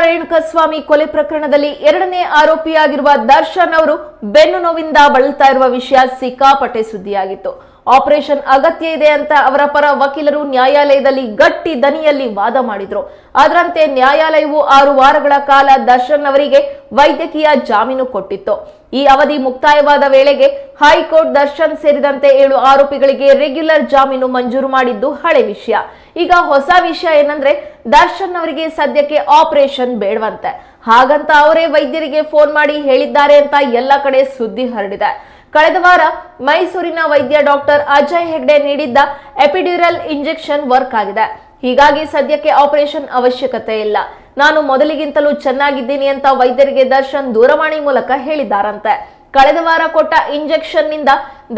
ರೇಣುಕಸ್ವಾಮಿ ಕೊಲೆ ಪ್ರಕರಣದಲ್ಲಿ ಎರಡನೇ ಆರೋಪಿಯಾಗಿರುವ ದರ್ಶನ್ ಅವರು ಬೆನ್ನು ನೋವಿಂದ ಬಳಲ್ತಾ ಇರುವ ವಿಷಯ ಸಿಕ್ಕಾಪಟ್ಟೆ ಸುದ್ದಿಯಾಗಿತ್ತು. ಆಪರೇಷನ್ ಅಗತ್ಯ ಇದೆ ಅಂತ ಅವರ ಪರ ವಕೀಲರು ನ್ಯಾಯಾಲಯದಲ್ಲಿ ಗಟ್ಟಿ ದನಿಯಲ್ಲಿ ವಾದ ಮಾಡಿದ್ರು. ಅದರಂತೆ ನ್ಯಾಯಾಲಯವು ಆರು ವಾರಗಳ ಕಾಲ ದರ್ಶನ್ ಅವರಿಗೆ ವೈದ್ಯಕೀಯ ಜಾಮೀನು ಕೊಟ್ಟಿತ್ತು. ಈ ಅವಧಿ ಮುಕ್ತಾಯವಾದ ವೇಳೆಗೆ ಹೈಕೋರ್ಟ್ ದರ್ಶನ್ ಸೇರಿದಂತೆ ಏಳು ಆರೋಪಿಗಳಿಗೆ ರೆಗ್ಯುಲರ್ ಜಾಮೀನು ಮಂಜೂರು ಮಾಡಿದ್ದು ಹಳೆ ವಿಷಯ. ಈಗ ಹೊಸ ವಿಷಯ ಏನಂದ್ರೆ ದರ್ಶನ್ ಅವರಿಗೆ ಸದ್ಯಕ್ಕೆ ಆಪರೇಷನ್ ಬೇಡವಂತೆ. ಹಾಗಂತ ಅವರೇ ವೈದ್ಯರಿಗೆ ಫೋನ್ ಮಾಡಿ ಹೇಳಿದ್ದಾರೆ ಅಂತ ಎಲ್ಲ ಕಡೆ ಸುದ್ದಿ ಹರಡಿದೆ. ಕಳೆದ ವಾರ ಮೈಸೂರಿನ ವೈದ್ಯ ಡಾಕ್ಟರ್ ಅಜಯ್ ಹೆಗ್ಡೆ ನೀಡಿದ್ದ ಎಪಿಡ್ಯೂರಲ್ ಇಂಜೆಕ್ಷನ್ ವರ್ಕ್ ಆಗಿದೆ. ಹೀಗಾಗಿ ಸದ್ಯಕ್ಕೆ ಆಪರೇಷನ್ ಅವಶ್ಯಕತೆ ಇಲ್ಲ. ನಾನು ಮೊದಲಿಗಿಂತಲೂ ಚೆನ್ನಾಗಿದ್ದೀನಿ ಅಂತ ವೈದ್ಯರಿಗೆ ದರ್ಶನ್ ದೂರವಾಣಿ ಮೂಲಕ ಹೇಳಿದ್ದಾರಂತೆ. ಕಳೆದ ವಾರ ಕೊಟ್ಟ ಇಂಜೆಕ್ಷನ್ನಿಂದ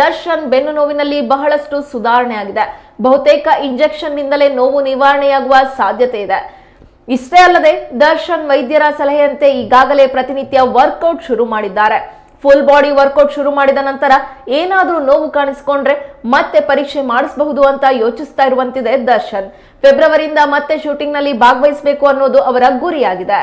ದರ್ಶನ್ ಬೆನ್ನು ನೋವಿನಲ್ಲಿ ಬಹಳಷ್ಟು ಸುಧಾರಣೆ ಆಗಿದೆ. ಬಹುತೇಕ ಇಂಜೆಕ್ಷನ್ ನಿಂದಲೇ ನೋವು ನಿವಾರಣೆಯಾಗುವ ಸಾಧ್ಯತೆ ಇದೆ. ಇಷ್ಟೇ ಅಲ್ಲದೆ ದರ್ಶನ್ ವೈದ್ಯರ ಸಲಹೆಯಂತೆ ಈಗಾಗಲೇ ಪ್ರತಿನಿತ್ಯ ವರ್ಕೌಟ್ ಶುರು ಮಾಡಿದ್ದಾರೆ. ಫುಲ್ ಬಾಡಿ ವರ್ಕೌಟ್ ಶುರು ಮಾಡಿದ ನಂತರ ಏನಾದರೂ ನೋವು ಕಾಣಿಸ್ಕೊಂಡ್ರೆ ಮತ್ತೆ ಪರೀಕ್ಷೆ ಮಾಡಿಸಬಹುದು ಅಂತ ಯೋಚಿಸ್ತಾ ಇರುವಂತಿದೆ ದರ್ಶನ್. ಫೆಬ್ರವರಿಯಿಂದ ಮತ್ತೆ ಶೂಟಿಂಗ್ನಲ್ಲಿ ಭಾಗವಹಿಸಬೇಕು ಅನ್ನೋದು ಅವರ ಗುರಿಯಾಗಿದೆ.